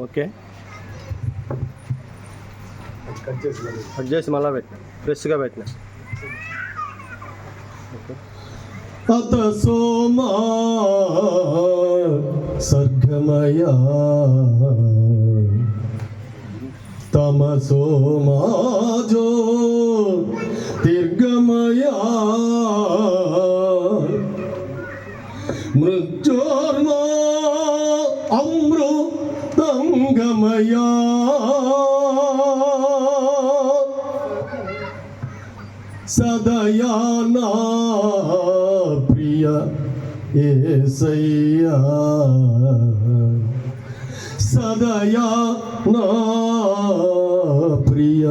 Okay. Cut చేసి. Cut చేసి మళ్ళీ పెట్టిన. ఫ్రెష్గా పెట్టిన. ఓకే. అత సోమా సర్గమయా తమ సోమాజో దీర్ఘమయా మృత్యోర్మా సదయానా ప్రియ ఏసయ్యా. సదయా నా ప్రియ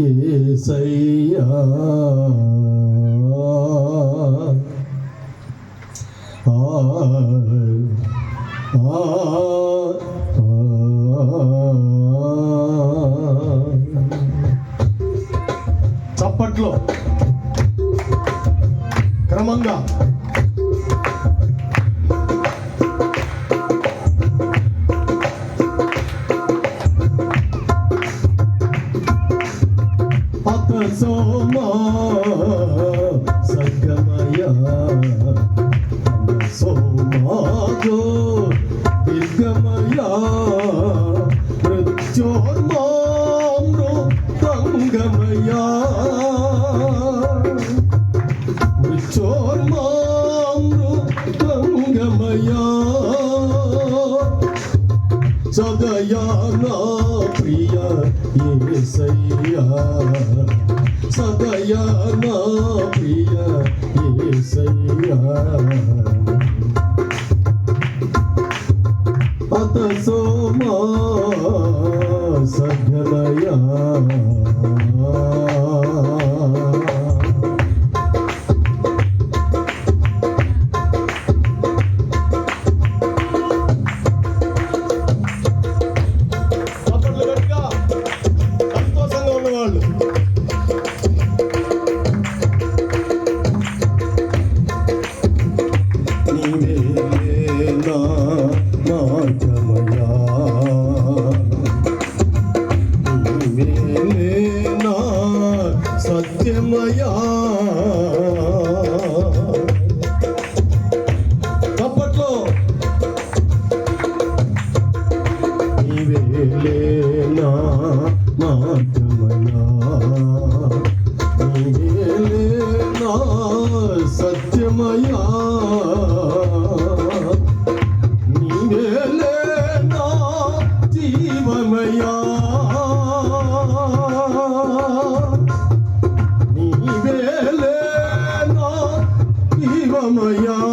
ఏసయ్యా. చప్పట్లో క్రమంగా అత సోమా సగమయ సోమాజో దీర్ఘమయ మృత్యోర్మామృ తంగమయా మృత్యోర్మామృతంగమయా సదయానా ప్రియ ఏసయ్యా. సదయానా ప్రియ ఏసయ్యా. అత సోమా సగలయా మయా. చప్పట్లో నీవేలే నా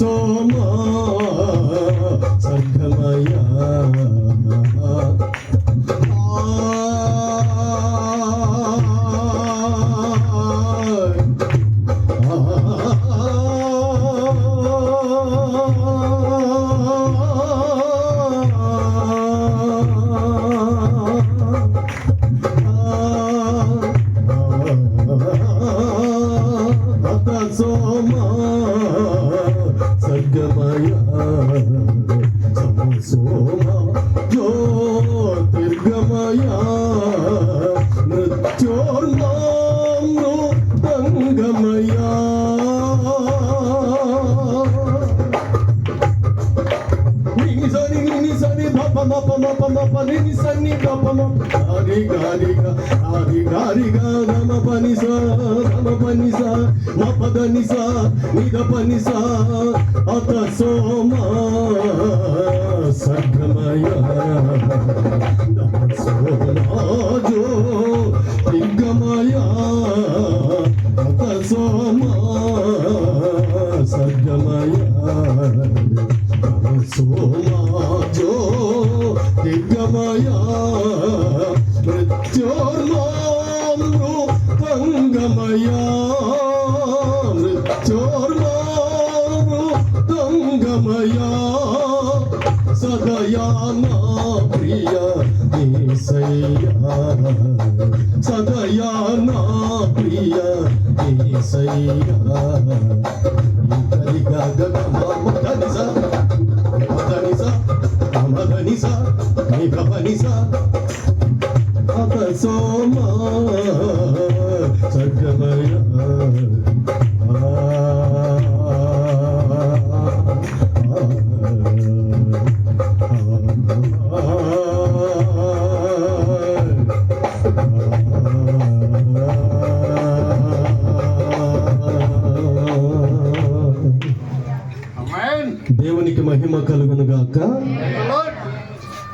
solo సర్గమయ సోమ జ్యోతిర్గమయ మప మప మప నిని సని పప మప. గారి గారి గారి గారి గమ పని స గమ పని స మప దని స నిద పని స సోమా సర్గమయ సోమాజో దిగ్గమయ సోమా సర్గమయ దిగ్గమయ మృత్యోర్మామృతంగమయా మృత్యోర్మామృతంగమయా సదయా నా ప్రియ ఈసయ్యా సదయా నా ప్రియ ఈసయ్యా love.